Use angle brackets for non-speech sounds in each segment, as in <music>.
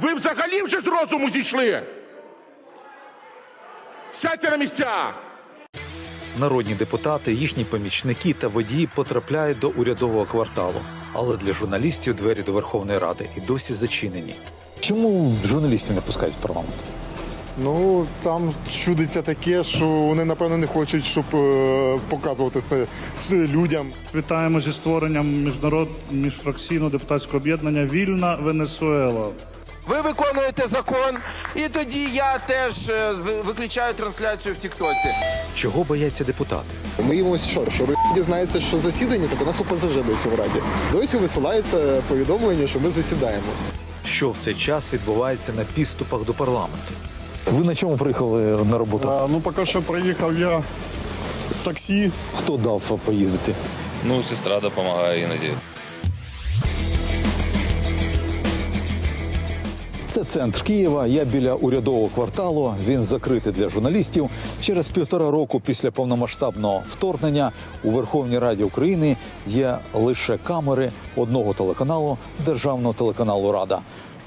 Ви взагалі вже з розуму зійшли? Сядьте на місця! Народні депутати, їхні помічники та водії потрапляють до урядового кварталу. Але для журналістів двері до Верховної Ради і досі зачинені. Чому журналістів не пускають в парламент? Ну там чудиться таке, що вони напевно не хочуть, щоб е, показувати це людям. Вітаємо зі створенням міжнарод міжфракційного депутатського об'єднання Вільна Венесуела. Ви виконуєте закон, і тоді я теж е, виключаю трансляцію в Тіктоці. Чого бояться депутати? Ми боїмося, що, що Росія <laughs> дізнається, що засідання, так у нас ОПЗЖ досі в раді. Досі висилається повідомлення, що ми засідаємо. Що в цей час відбувається на підступах до парламенту? Ви на чому приїхали на роботу? А, ну, поки що приїхав я таксі. Хто дав поїздити? Ну, сестра допомагає іноді. Це центр Києва. Я біля урядового кварталу. Він закритий для журналістів. Через півтора року після повномасштабного вторгнення у Верховній Раді України є лише камери одного телеканалу державного телеканалу Рада.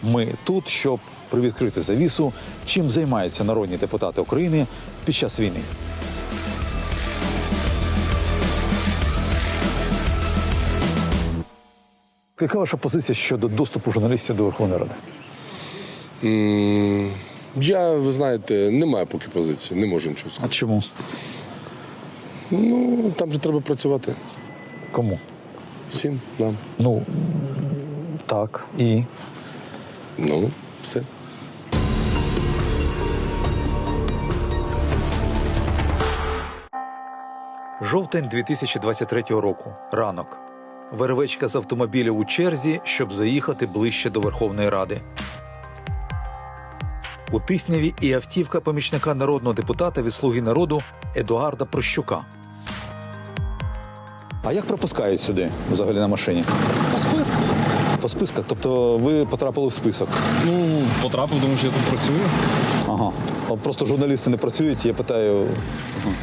Ми тут, щоб привідкрити завісу, чим займаються народні депутати України під час війни. Яка ваша позиція щодо доступу журналістів до Верховної Ради? Я, ви знаєте, не маю поки позиції, не можу нічого А сказати. чому? Ну, там же треба працювати. Кому? Всім нам. Ну так і Ну, все. жовтень 2023 року. Ранок. Вервечка з автомобілів у черзі, щоб заїхати ближче до Верховної Ради. У Тисняві і автівка помічника народного депутата від слуги народу Едуарда Прощука. А як пропускають сюди взагалі на машині? По списках. По списках? Тобто ви потрапили в список? Ну, потрапив, тому що я тут працюю. Ага. Просто журналісти не працюють, я питаю. Ага.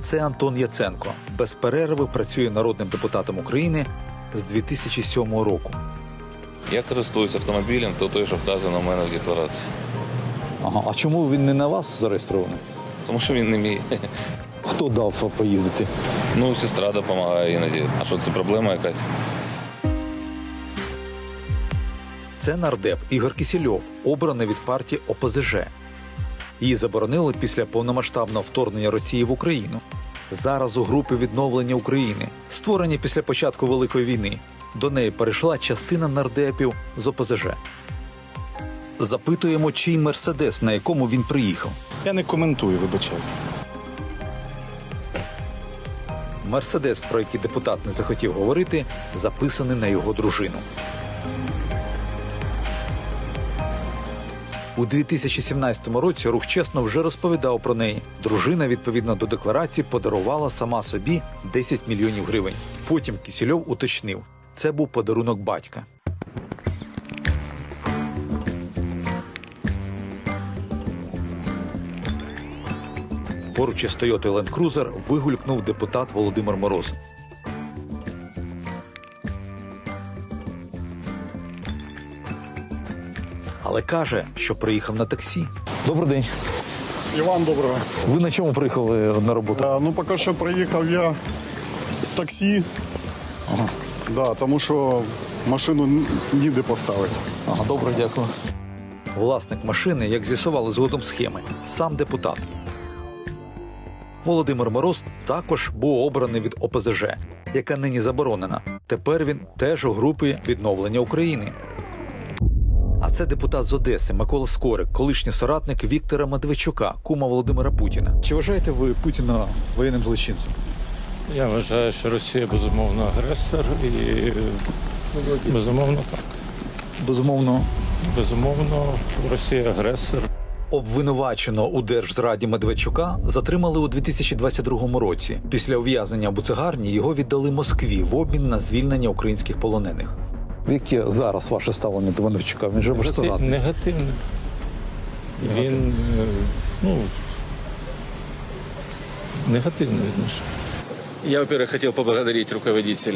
Це Антон Яценко. Без перерви працює народним депутатом України з 2007 року. Я користуюсь автомобілем, то той, що вказано в мене в декларації. Ага. А чому він не на вас зареєстрований? Тому що він не мій. Хто дав поїздити? Ну, сестра допомагає іноді. А що це проблема якась? Це нардеп Ігор Кісільов, обраний від партії ОПЗЖ. Її заборонили після повномасштабного вторгнення Росії в Україну. Зараз у групі відновлення України, створені після початку Великої війни. До неї перейшла частина нардепів з ОПЗЖ. Запитуємо, чий мерседес, на якому він приїхав. Я не коментую, вибачаю. Мерседес, про який депутат не захотів говорити, записаний на його дружину. У 2017 році рух чесно вже розповідав про неї. Дружина, відповідно до декларації, подарувала сама собі 10 мільйонів гривень. Потім Кісільов уточнив, це був подарунок батька. Поруч із Toyota Land Cruiser вигулькнув депутат Володимир Мороз. Але каже, що приїхав на таксі. Добрий день. Іван, доброго. Ви на чому приїхали на роботу? А, ну, поки що приїхав я таксі. Ага. Да, тому що машину ніде поставити. Ага, добре, дякую. Власник машини, як з'ясували згодом схеми, сам депутат. Володимир Мороз також був обраний від ОПЗЖ, яка нині заборонена. Тепер він теж у групі відновлення України. Це депутат з Одеси Микола Скорик, колишній соратник Віктора Медведчука, кума Володимира Путіна. Чи вважаєте ви Путіна воєнним злочинцем? Я вважаю, що Росія безумовно агресор і безумовно так. Безумовно, Безумовно, Росія агресор. Обвинуваченого у держзраді Медведчука затримали у 2022 році. Після ув'язнення в буцегарні його віддали Москві в обмін на звільнення українських полонених. Яке зараз ваше ставлення до Медведчука? Він же ваш соратник. негативне. Він е, ну, негативне відношення. Я, во-первых, хотел поблагодарить руководителей